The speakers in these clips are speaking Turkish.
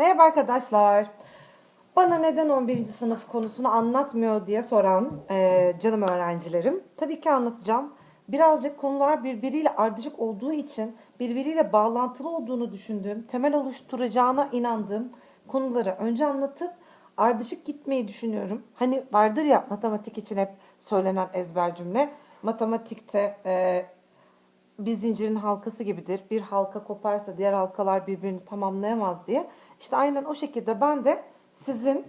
Merhaba arkadaşlar. Bana neden 11. sınıf konusunu anlatmıyor diye soran e, canım öğrencilerim. Tabii ki anlatacağım. Birazcık konular birbiriyle ardışık olduğu için birbiriyle bağlantılı olduğunu düşündüğüm, temel oluşturacağına inandığım konuları önce anlatıp ardışık gitmeyi düşünüyorum. Hani vardır ya matematik için hep söylenen ezber cümle. Matematikte e, bir zincirin halkası gibidir. Bir halka koparsa diğer halkalar birbirini tamamlayamaz diye. İşte aynen o şekilde ben de sizin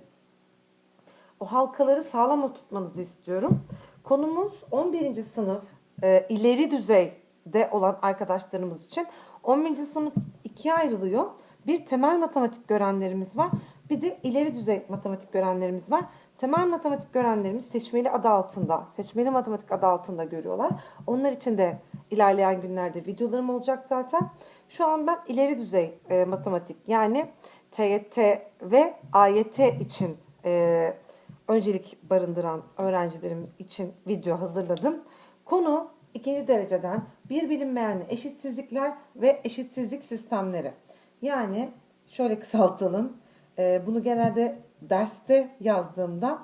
o halkaları sağlam oturtmanızı istiyorum. Konumuz 11. sınıf e, ileri düzeyde olan arkadaşlarımız için 11. sınıf ikiye ayrılıyor. Bir temel matematik görenlerimiz var. Bir de ileri düzey matematik görenlerimiz var. Temel matematik görenlerimiz seçmeli adı altında, seçmeli matematik adı altında görüyorlar. Onlar için de ilerleyen günlerde videolarım olacak zaten. Şu an ben ileri düzey e, matematik yani TYT ve AYT için e, öncelik barındıran öğrencilerim için video hazırladım. Konu ikinci dereceden bir bilinmeyenli eşitsizlikler ve eşitsizlik sistemleri. Yani şöyle kısaltalım. E, bunu genelde derste yazdığımda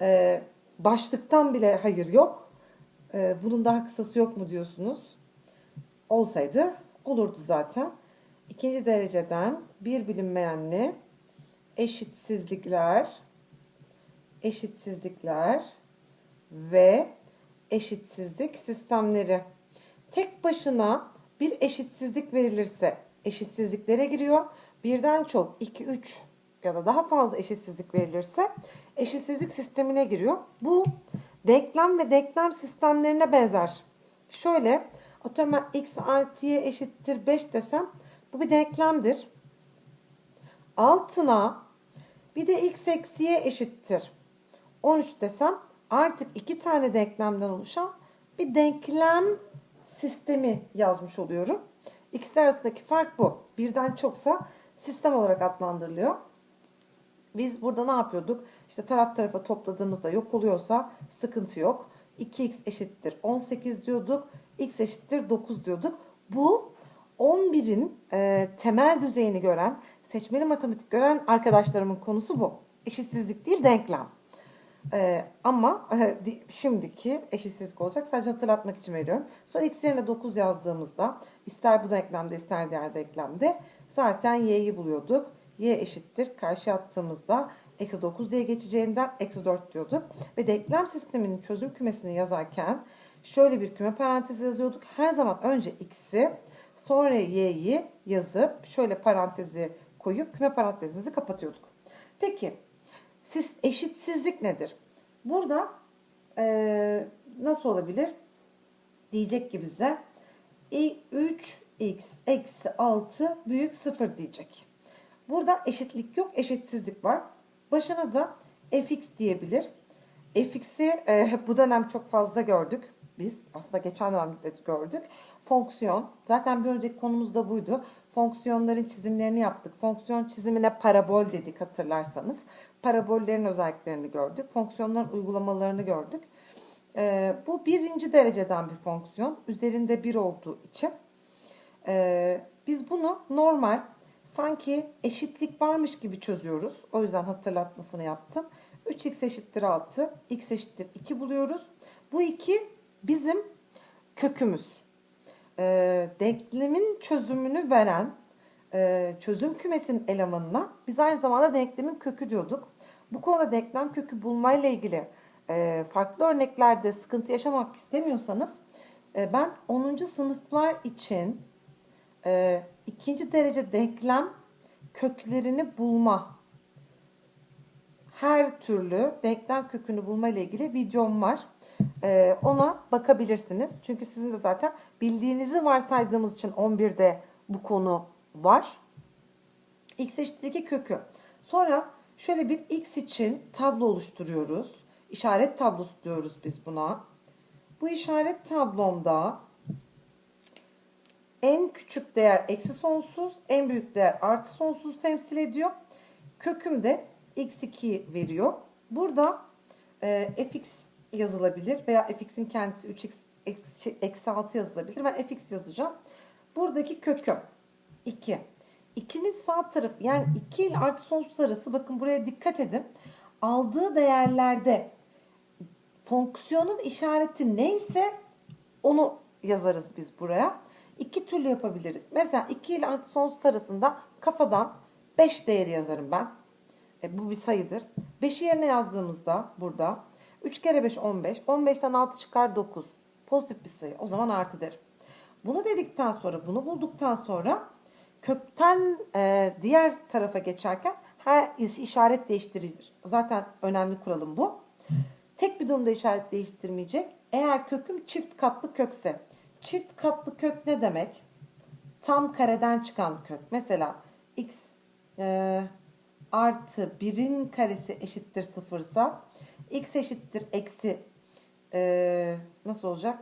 e, başlıktan bile hayır yok. E, bunun daha kısası yok mu diyorsunuz. Olsaydı olurdu zaten. İkinci dereceden bir bilinmeyenli eşitsizlikler, eşitsizlikler ve eşitsizlik sistemleri. Tek başına bir eşitsizlik verilirse eşitsizliklere giriyor. Birden çok 2 3 ya da daha fazla eşitsizlik verilirse eşitsizlik sistemine giriyor. Bu denklem ve denklem sistemlerine benzer. Şöyle atıyorum x artı y eşittir 5 desem bu bir denklemdir. Altına bir de x eksi y eşittir 13 desem artık iki tane denklemden oluşan bir denklem sistemi yazmış oluyorum. İkisi arasındaki fark bu. Birden çoksa sistem olarak adlandırılıyor. Biz burada ne yapıyorduk? İşte taraf tarafa topladığımızda yok oluyorsa sıkıntı yok. 2x eşittir 18 diyorduk. x eşittir 9 diyorduk. Bu 11'in e, temel düzeyini gören, seçmeli matematik gören arkadaşlarımın konusu bu. Eşitsizlik değil denklem. E, ama e, şimdiki eşitsizlik olacak. Sadece hatırlatmak için veriyorum. Sonra x yerine 9 yazdığımızda ister bu denklemde ister diğer denklemde zaten y'yi buluyorduk y eşittir. Karşı attığımızda eksi 9 diye geçeceğinden eksi 4 diyorduk. Ve denklem sisteminin çözüm kümesini yazarken şöyle bir küme parantezi yazıyorduk. Her zaman önce x'i sonra y'yi yazıp şöyle parantezi koyup küme parantezimizi kapatıyorduk. Peki siz eşitsizlik nedir? Burada e, nasıl olabilir? Diyecek ki bize 3x eksi 6 büyük 0 diyecek. Burada eşitlik yok, eşitsizlik var. Başına da fx diyebilir. fx'i e, bu dönem çok fazla gördük biz. Aslında geçen dönemde gördük. Fonksiyon. Zaten bir önceki konumuz da buydu. Fonksiyonların çizimlerini yaptık. Fonksiyon çizimine parabol dedik hatırlarsanız. Parabollerin özelliklerini gördük. Fonksiyonların uygulamalarını gördük. E, bu birinci dereceden bir fonksiyon. Üzerinde bir olduğu için. E, biz bunu normal sanki eşitlik varmış gibi çözüyoruz. O yüzden hatırlatmasını yaptım. 3x eşittir 6, x eşittir 2 buluyoruz. Bu 2 bizim kökümüz. E, denklemin çözümünü veren e, çözüm kümesinin elemanına biz aynı zamanda denklemin kökü diyorduk. Bu konuda denklem kökü bulmayla ilgili e, farklı örneklerde sıkıntı yaşamak istemiyorsanız e, ben 10. sınıflar için e, ikinci derece denklem köklerini bulma her türlü denklem kökünü bulma ile ilgili videom var. Ee, ona bakabilirsiniz. Çünkü sizin de zaten bildiğinizi varsaydığımız için 11'de bu konu var. x eşittir 2 kökü. Sonra şöyle bir x için tablo oluşturuyoruz. İşaret tablosu diyoruz biz buna. Bu işaret tablomda en küçük değer eksi sonsuz, en büyük değer artı sonsuz temsil ediyor. Köküm de x2 veriyor. Burada e, fx yazılabilir veya fx'in kendisi 3x eksi, eksi 6 yazılabilir. Ben fx yazacağım. Buradaki köküm 2. 2'nin sağ tarafı yani 2 ile artı sonsuz arası bakın buraya dikkat edin. Aldığı değerlerde fonksiyonun işareti neyse onu yazarız biz buraya. İki türlü yapabiliriz. Mesela 2 ile artı sonsuz arasında kafadan 5 değeri yazarım ben. E, bu bir sayıdır. 5'i yerine yazdığımızda burada 3 kere 5 15. 15'ten 6 çıkar 9. Pozitif bir sayı. O zaman artı derim. Bunu dedikten sonra, bunu bulduktan sonra kökten e, diğer tarafa geçerken her işaret değiştiricidir. Zaten önemli kuralım bu. Tek bir durumda işaret değiştirmeyecek. Eğer köküm çift katlı kökse. Çift katlı kök ne demek? Tam kareden çıkan kök. Mesela x e, artı 1'in karesi eşittir sıfırsa x eşittir eksi e, nasıl olacak?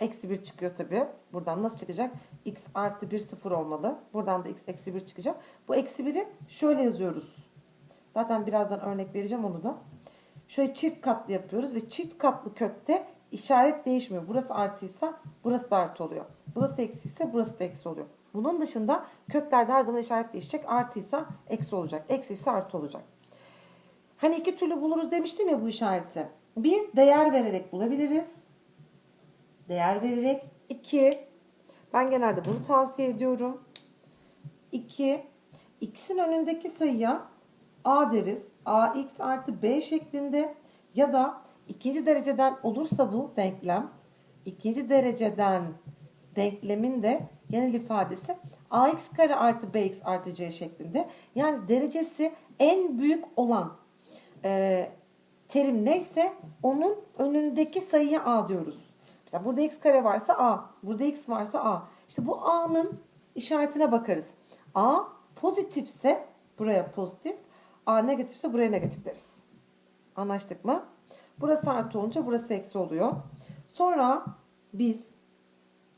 Eksi 1 çıkıyor tabi. Buradan nasıl çıkacak? x artı 1 sıfır olmalı. Buradan da x eksi 1 çıkacak. Bu eksi 1'i şöyle yazıyoruz. Zaten birazdan örnek vereceğim onu da. Şöyle çift katlı yapıyoruz ve çift katlı kökte işaret değişmiyor. Burası artıysa burası da artı oluyor. Burası eksi burası da eksi oluyor. Bunun dışında köklerde her zaman işaret değişecek. Artıysa eksi olacak. Eksi artı olacak. Hani iki türlü buluruz demiştim ya bu işareti. Bir, değer vererek bulabiliriz. Değer vererek. iki ben genelde bunu tavsiye ediyorum. 2, x'in önündeki sayıya a deriz. ax artı b şeklinde ya da ikinci dereceden olursa bu denklem, ikinci dereceden denklemin de genel ifadesi ax kare artı bx artı c şeklinde. Yani derecesi en büyük olan e, terim neyse onun önündeki sayıya a diyoruz. Mesela burada x kare varsa a, burada x varsa a. İşte bu a'nın işaretine bakarız. a pozitifse buraya pozitif, a negatifse buraya negatif deriz. Anlaştık mı? Burası artı olunca burası eksi oluyor. Sonra biz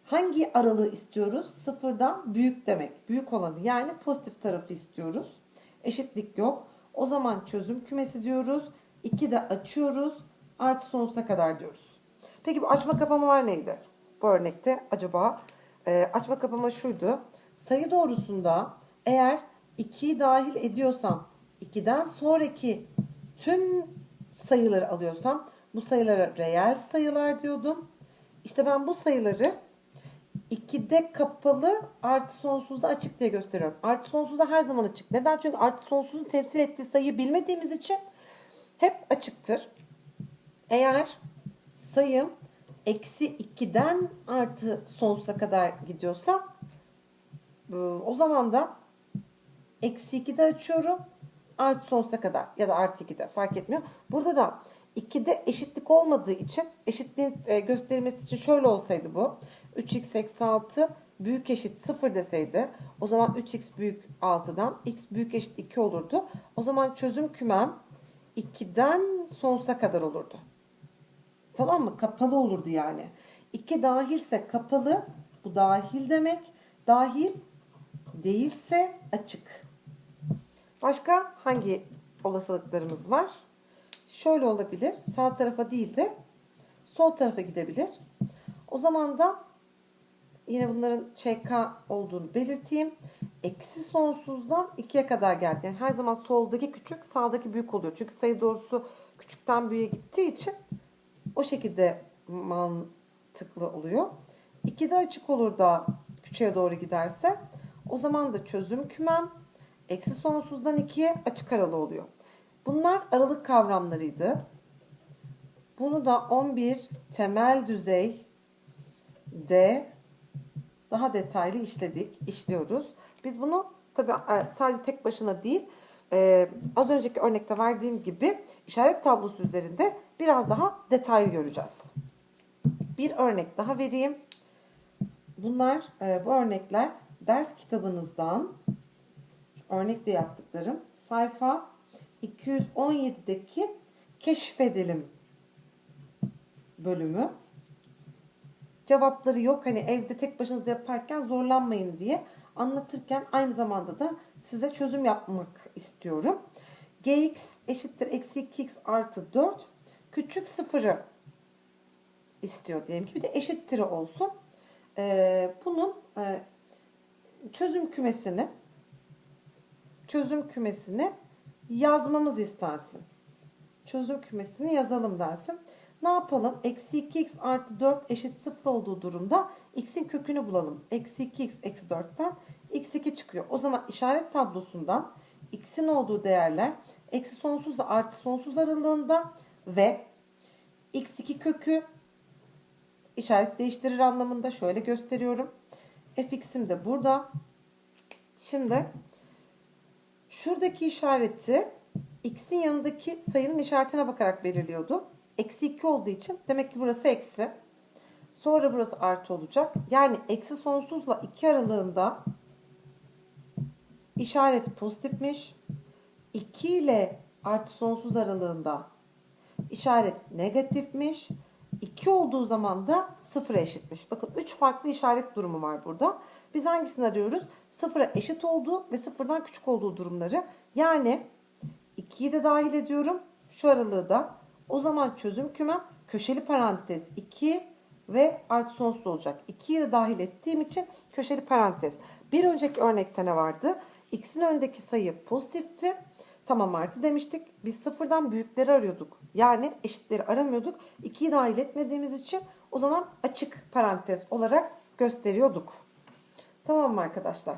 hangi aralığı istiyoruz? Sıfırdan büyük demek. Büyük olanı yani pozitif tarafı istiyoruz. Eşitlik yok. O zaman çözüm kümesi diyoruz. 2 de açıyoruz. Artı sonsuza kadar diyoruz. Peki bu açma kapama var neydi? Bu örnekte acaba e, açma kapama şuydu. Sayı doğrusunda eğer 2'yi dahil ediyorsam 2'den sonraki tüm sayıları alıyorsam bu sayılara reel sayılar diyordum. İşte ben bu sayıları 2'de kapalı artı sonsuzda açık diye gösteriyorum. Artı sonsuzda her zaman açık. Neden? Çünkü artı sonsuzun temsil ettiği sayıyı bilmediğimiz için hep açıktır. Eğer sayım eksi 2'den artı sonsuza kadar gidiyorsa o zaman da eksi 2'de açıyorum artı sonsuza kadar ya da artı 2'de fark etmiyor. Burada da 2'de eşitlik olmadığı için eşitliğin e, gösterilmesi için şöyle olsaydı bu 3x eksi 6 büyük eşit 0 deseydi o zaman 3x büyük 6'dan x büyük eşit 2 olurdu. O zaman çözüm kümem 2'den sonsuza kadar olurdu. Tamam mı? Kapalı olurdu yani. 2 dahilse kapalı bu dahil demek. Dahil değilse açık. Başka hangi olasılıklarımız var? Şöyle olabilir. Sağ tarafa değil de sol tarafa gidebilir. O zaman da yine bunların ÇK olduğunu belirteyim. Eksi sonsuzdan 2'ye kadar geldi. Yani her zaman soldaki küçük, sağdaki büyük oluyor. Çünkü sayı doğrusu küçükten büyüğe gittiği için o şekilde mantıklı oluyor. 2'de açık olur da küçüğe doğru giderse o zaman da çözüm kümem eksi sonsuzdan 2'ye açık aralı oluyor. Bunlar aralık kavramlarıydı. Bunu da 11 temel düzey de daha detaylı işledik, işliyoruz. Biz bunu tabii e, sadece tek başına değil, e, az önceki örnekte verdiğim gibi işaret tablosu üzerinde biraz daha detaylı göreceğiz. Bir örnek daha vereyim. Bunlar, e, bu örnekler ders kitabınızdan örnekle yaptıklarım. Sayfa 217'deki keşfedelim bölümü. Cevapları yok. Hani evde tek başınıza yaparken zorlanmayın diye anlatırken aynı zamanda da size çözüm yapmak istiyorum. gx eşittir eksi 2x artı 4 küçük sıfırı istiyor diyelim ki bir de eşittir olsun. Ee, bunun e, çözüm kümesini çözüm kümesini yazmamız istensin. Çözüm kümesini yazalım dersin. Ne yapalım? Eksi 2x artı 4 eşit 0 olduğu durumda x'in kökünü bulalım. Eksi 2x eksi 4'ten x2 çıkıyor. O zaman işaret tablosundan x'in olduğu değerler eksi sonsuzla artı sonsuz aralığında ve x2 kökü işaret değiştirir anlamında şöyle gösteriyorum. fx'im de burada. Şimdi şuradaki işareti x'in yanındaki sayının işaretine bakarak belirliyordu. Eksi 2 olduğu için demek ki burası eksi. Sonra burası artı olacak. Yani eksi sonsuzla 2 aralığında işaret pozitifmiş. 2 ile artı sonsuz aralığında işaret negatifmiş. 2 olduğu zaman da 0'a eşitmiş. Bakın 3 farklı işaret durumu var burada. Biz hangisini arıyoruz? 0'a eşit olduğu ve 0'dan küçük olduğu durumları. Yani 2'yi de dahil ediyorum. Şu aralığı da. O zaman çözüm kümem köşeli parantez 2 ve artı sonsuz olacak. 2'yi de dahil ettiğim için köşeli parantez. Bir önceki örnekte ne vardı? X'in önündeki sayı pozitifti. Tamam artı demiştik. Biz sıfırdan büyükleri arıyorduk. Yani eşitleri aramıyorduk. 2'yi dahil etmediğimiz için o zaman açık parantez olarak gösteriyorduk. Tamam mı arkadaşlar?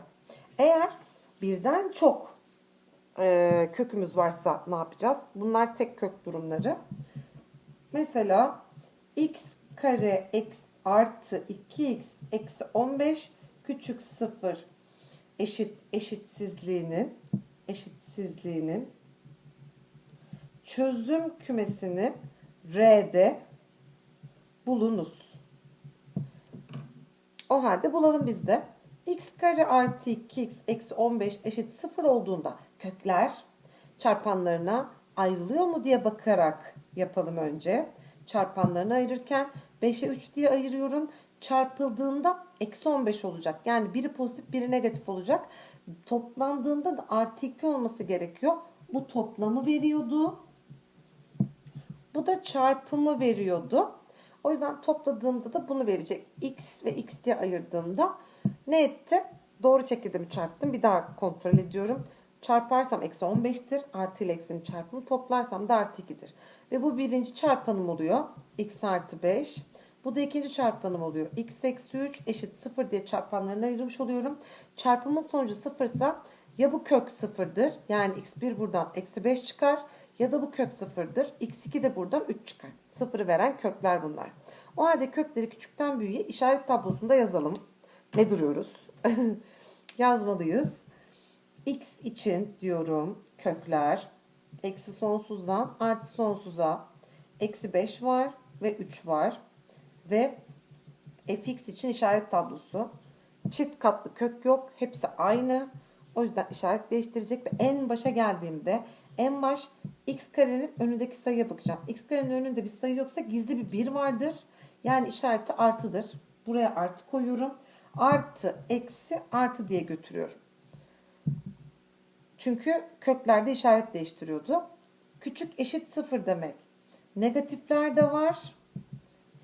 Eğer birden çok e, kökümüz varsa ne yapacağız? Bunlar tek kök durumları. Mesela x kare x artı 2x eksi 15 küçük 0 eşit eşitsizliğinin eşitsizliğinin çözüm kümesini R'de bulunuz. O halde bulalım biz de. x kare artı 2x eksi 15 eşit 0 olduğunda kökler çarpanlarına ayrılıyor mu diye bakarak yapalım önce. Çarpanlarını ayırırken 5'e 3 diye ayırıyorum. Çarpıldığında eksi 15 olacak. Yani biri pozitif biri negatif olacak. Toplandığında da artı 2 olması gerekiyor. Bu toplamı veriyordu. Bu da çarpımı veriyordu. O yüzden topladığımda da bunu verecek. X ve X diye ayırdığımda ne etti? Doğru çekildi çarptım. Bir daha kontrol ediyorum. Çarparsam eksi 15'tir. Artı ile eksinin çarpımı. Toplarsam da artı 2'dir. Ve bu birinci çarpanım oluyor. X artı 5. Bu da ikinci çarpanım oluyor. X eksi 3 eşit 0 diye çarpanlarına ayırmış oluyorum. Çarpımın sonucu 0 ise ya bu kök 0'dır. Yani x1 buradan eksi 5 çıkar. Ya da bu kök 0'dır. x2 de buradan 3 çıkar. 0'ı veren kökler bunlar. O halde kökleri küçükten büyüğe işaret tablosunda yazalım. Ne duruyoruz? Yazmalıyız. X için diyorum kökler. Eksi sonsuzdan artı sonsuza eksi 5 var ve 3 var. Ve fx için işaret tablosu. Çift katlı kök yok. Hepsi aynı. O yüzden işaret değiştirecek ve en başa geldiğimde en baş x karenin önündeki sayıya bakacağım. x karenin önünde bir sayı yoksa gizli bir 1 vardır. Yani işareti artıdır. Buraya artı koyuyorum. Artı, eksi, artı diye götürüyorum. Çünkü köklerde işaret değiştiriyordu. Küçük eşit sıfır demek. Negatifler de var.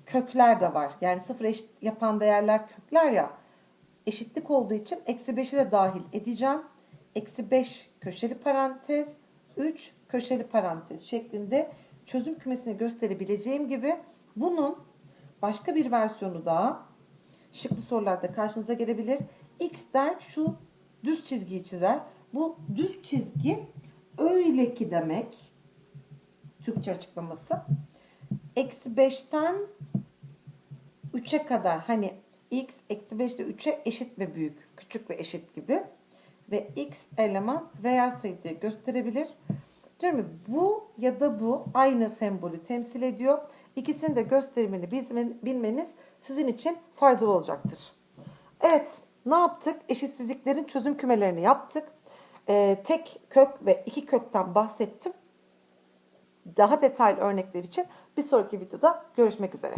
Kökler de var. Yani sıfır eşit yapan değerler kökler ya. Eşitlik olduğu için eksi 5'i de dahil edeceğim. Eksi 5 köşeli parantez. 3 köşeli parantez şeklinde çözüm kümesini gösterebileceğim gibi bunun başka bir versiyonu daha şıklı sorularda karşınıza gelebilir. X der şu düz çizgiyi çizer. Bu düz çizgi öyle ki demek. Türkçe açıklaması. Eksi 5'ten 3'e kadar hani x eksi 5 ile 3'e eşit ve büyük. Küçük ve eşit gibi. Ve x eleman reel sayı diye gösterebilir. Diyorum ki bu ya da bu aynı sembolü temsil ediyor. İkisini de gösterimini bilmeniz sizin için faydalı olacaktır. Evet ne yaptık? Eşitsizliklerin çözüm kümelerini yaptık. Ee, tek kök ve iki kökten bahsettim. Daha detaylı örnekler için bir sonraki videoda görüşmek üzere.